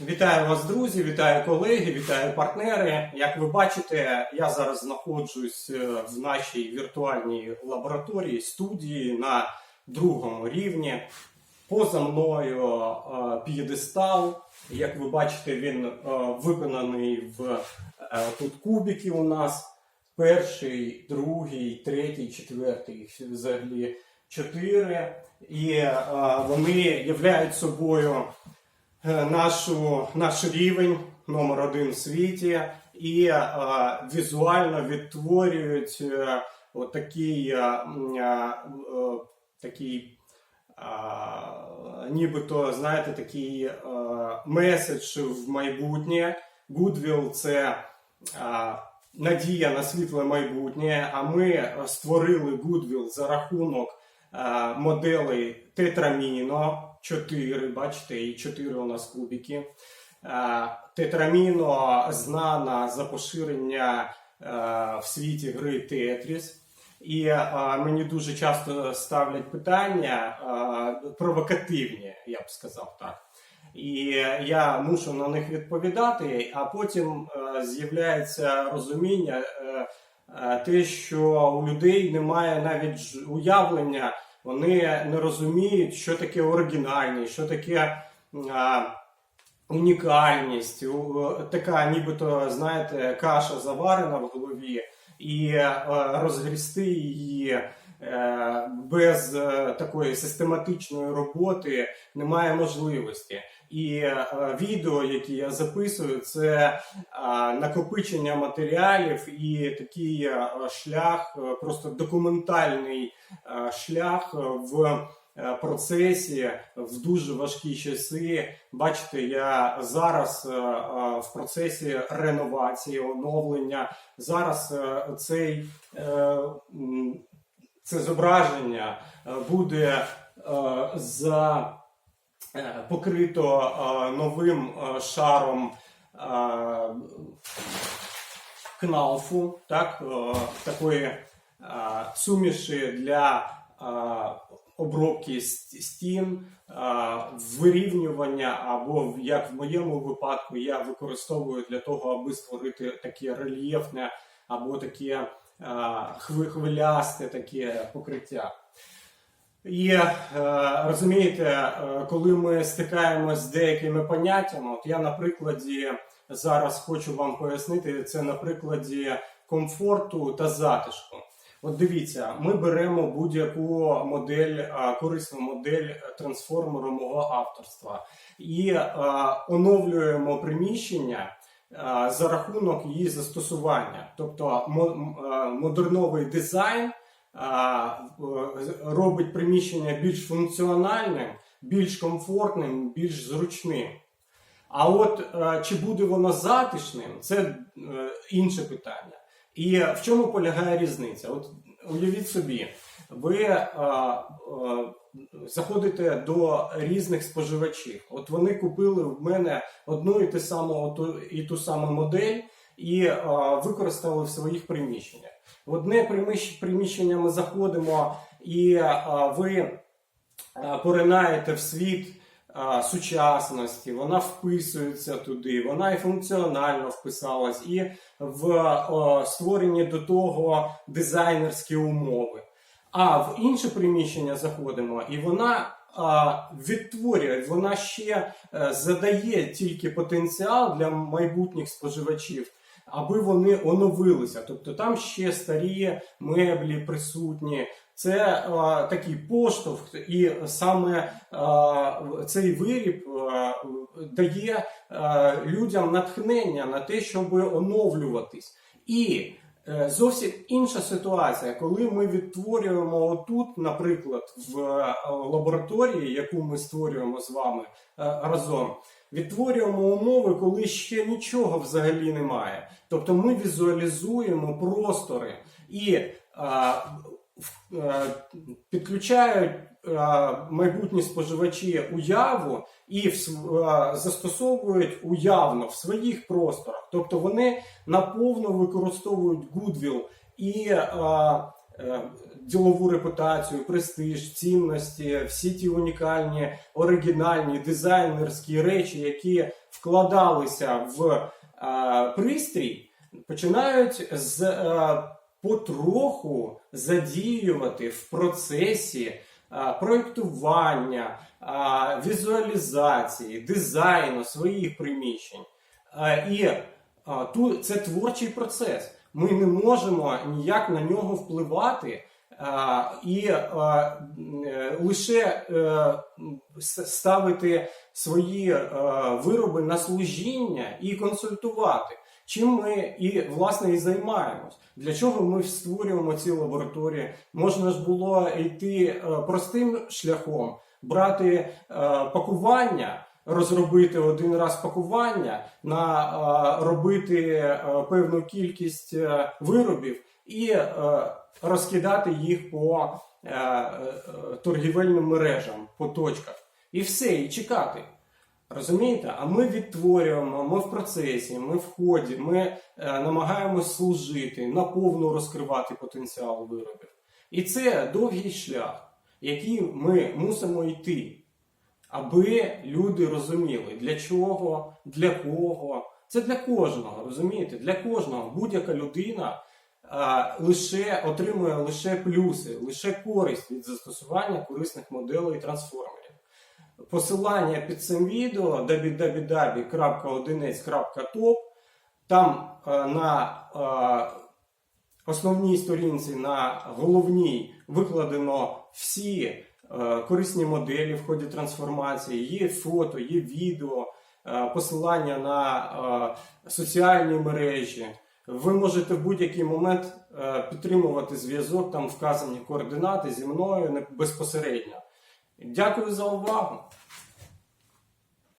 Вітаю вас, друзі, вітаю колеги, вітаю партнери. Як ви бачите, я зараз знаходжусь е, в нашій віртуальній лабораторії студії на другому рівні. Поза мною е, п'єдестал. Як ви бачите, він е, виконаний в тут кубики у нас. Перший, другий, третій, четвертий, взагалі чотири. І вони являють собою нашу, наш рівень номер один в світі. І е, візуально відтворюють е, отакий, е, е, е, такий е, нібито, знаєте, такий е, меседж в майбутнє. Goodwill – це е, надія на світле майбутнє, а ми е, створили Goodwill за рахунок е, моделей Тетраміно 4, бачите, і 4 у нас кубики. Е, Тетраміно знана за поширення е, в світі гри Тетріс. І е, мені дуже часто ставлять питання провокативні, я б сказав так. І я мушу на них відповідати, а потім з'являється розуміння, те, що у людей немає навіть уявлення, вони не розуміють, що таке оригінальність, що таке а, унікальність, у- така нібито, знаєте, каша заварена в голові, і а, розгрісти її е, без е, такої систематичної роботи немає можливості. І е, відео, які я записую, це е, накопичення матеріалів і такий е, шлях, е, просто документальний е, шлях в е, процесі в дуже важкі часи. Бачите, я зараз е, е, в процесі реновації, оновлення. Зараз е, цей е, це зображення е, буде е, за покрито е, новим е, шаром е, кнауфу, так, е, такої е, суміші для е, обробки стін, е, вирівнювання, або як в моєму випадку я використовую для того, аби створити таке рельєфне або таке е, хвилясте таке покриття. І е, розумієте, е, коли ми стикаємося з деякими поняттями, от я на прикладі зараз хочу вам пояснити це на прикладі комфорту та затишку. От дивіться, ми беремо будь-яку модель, е, корисну модель трансформеру мого авторства і оновлюємо приміщення за рахунок її застосування. Тобто мо- модерновий дизайн робить приміщення більш функціональним, більш комфортним, більш зручним. А от е, чи буде воно затишним, це е, інше питання. І в чому полягає різниця? От уявіть собі, ви е, заходите до різних споживачів. От вони купили в мене одну і ту саму, і ту саму модель і використали в своїх приміщеннях. В одне приміщення ми заходимо, і е, ви е, поринаєте в світ е, сучасності, вона вписується туди, вона і функціонально вписалась, і в створені до того дизайнерські умови. А в інше приміщення заходимо, і вона відтворює, вона ще задає тільки потенціал для майбутніх споживачів, аби вони оновилися. Тобто там ще старі меблі присутні. Це а, такий поштовх, і саме а, цей виріб а, дає а, людям натхнення на те, щоб оновлюватись. І е, зовсім інша ситуація, коли ми відтворюємо отут, наприклад, в е, лабораторії, яку ми створюємо з вами е, разом, відтворюємо умови, коли ще нічого взагалі немає. Тобто ми візуалізуємо простори і е, в- е, підключають е, майбутні споживачі уяву і е, застосовують уявно в своїх просторах. Тобто вони наповно використовують Goodwill і е, ділову репутацію, престиж, цінності, всі ті унікальні, оригінальні, дизайнерські речі, які вкладалися в е, пристрій, починають з е, потроху задіювати в процесі е, проєктування, е, візуалізації, дизайну своїх приміщень. Е, І це творчий процес. Ми не можемо ніяк на нього впливати і е, лише е, ставити свої е, вироби на служіння і консультувати. Чим ми і власне і займаємось. Для чого ми створюємо ці лабораторії? Можна ж було йти простим шляхом, брати пакування, розробити один раз пакування, на робити певну кількість виробів і розкидати їх по е, е, торгівельним мережам, по точках. І все, і чекати. Розумієте? А ми відтворюємо, ми в процесі, ми в ході, ми е, намагаємось служити, наповну розкривати потенціал виробів. І це довгий шлях, який ми мусимо йти, аби люди розуміли, для чого, для кого. Це для кожного, розумієте? Для кожного. Будь-яка людина лише отримує лише плюси, лише користь від застосування корисних моделей трансформерів. Посилання під цим відео www.odinець.top Там е, на е, основній сторінці, на головній викладено всі е, корисні моделі в ході трансформації. Є фото, є відео, посилання на соціальні мережі. Ви можете в будь-який момент е, підтримувати зв'язок, там вказані координати зі мною безпосередньо. Дякую за увагу.